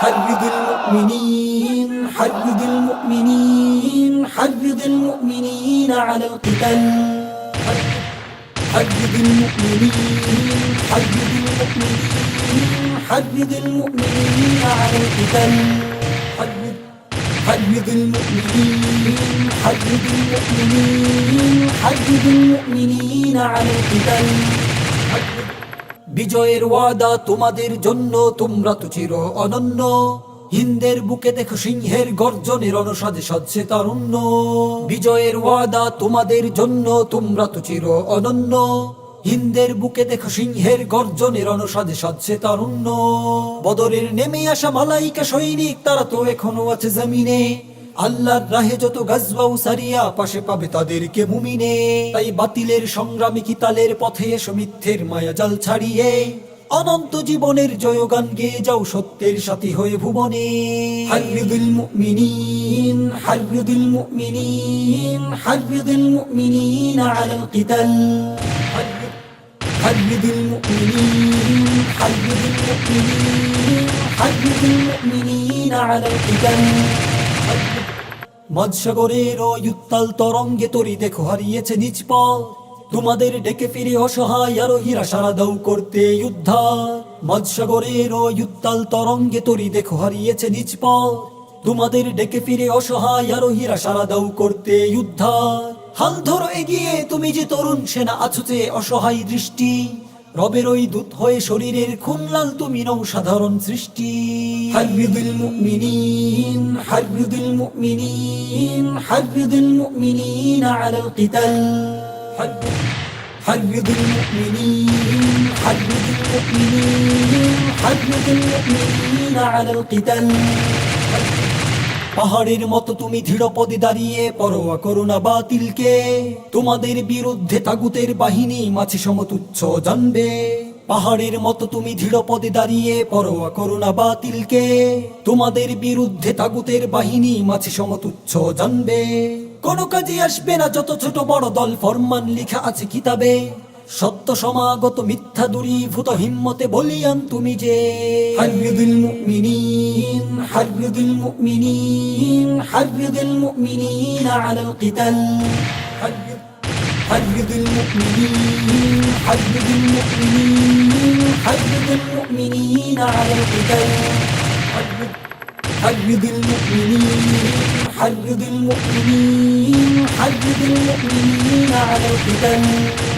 حرض المؤمنين حرض المؤمنين حرض المؤمنين على القتال. حرض المؤمنين حرض المؤمنين حرض المؤمنين على القتال. حرض المؤمنين حرض المؤمنين حرض المؤمنين على القتال. বিজয়ের ওয়াদা তোমাদের জন্য, তোমরা তো চির অনন্য। হিন্দের বুকে দেখো সিংহের গর্জনের অনুসাদে সচ্ছে তারুণ্য। বিজয়ের ওয়াদা তোমাদের জন্য, তোমরা তো চির অনন্য। হিন্দের বুকে দেখো সিংহের গর্জনের অনুসাদে সচ্ছে তারুণ্য। বদরের নেমে আসা মালাইকা সৈনিক, তারা তো এখনও আছে জমিনে। আল্লাহর রাহে যত গাজবাউ সারিয়া পাশে পাবে তাদেরকে মুমিনে তাই বাতিলের সংগ্রামী কিতালের পথে এসো মিথ্যের মায়া জাল ছাড়িয়ে অনন্ত জীবনের জয়গান গেয়ে যাও সত্যের সাথী হয়ে ভুবনে হারিদুল মুমিনিন হারিদুল মুমিনিন হারিদুল মুমিনিন আলাল কিতাল حرض المؤمنين حرض المؤمنين حرض المؤمنين على القتال মৎসাগরের ওই তরঙ্গে তরি দেখো হারিয়েছে নিজ পথ। তোমাদের ডেকে ফিরে অসহায় আরও হীরা সারা দাও করতে উদ্ধার। মৎসাগরের ওই তরঙ্গে তরি দেখো হারিয়েছে নিজ পথ। তোমাদের ডেকে ফিরে অসহায় আরও হীরা সারা দাও করতে উদ্ধার। হাল ধরো এগিয়ে, তুমি যে তরুণ সেনা আছো যে অসহায় দৃষ্টি। রবের ওই দূত হয়ে শরীরের খুন লাল তুমি নও সাধারণ সৃষ্টি হারিদুল মুমিনিন হারিদুল মুমিনিন হারিদুল মুমিনিন আলাল কিতাল حرض المؤمنين حرض المؤمنين حرض المؤمنين على القتال পাহাড়ের মতো তুমি দৃঢ় পদে দাঁড়িয়ে পরোয়া করো না বাতিলকে। তোমাদের বিরুদ্ধে তাগুতের বাহিনী মাছি সমতুচ্ছ জানবে। পাহাড়ের মতো তুমি দৃঢ় পদে দাঁড়িয়ে পরোয়া করো না বাতিলকে। তোমাদের বিরুদ্ধে তাগুতের বাহিনী মাছি সমতুচ্ছ জানবে। কোনো কাজে আসবে না যত ছোট বড় দল ফরমান লিখা আছে কিতাবে। সত্য সমাগত মিথ্যা দূরীভূত হিম্মতে বলিয়ান তুমি যে। حرض المؤمنين حرض المؤمنين على القتال. حرض المؤمنين حرض المؤمنين حرض المؤمنين على القتال. حرض المؤمنين حرض المؤمنين حرض المؤمنين على القتال.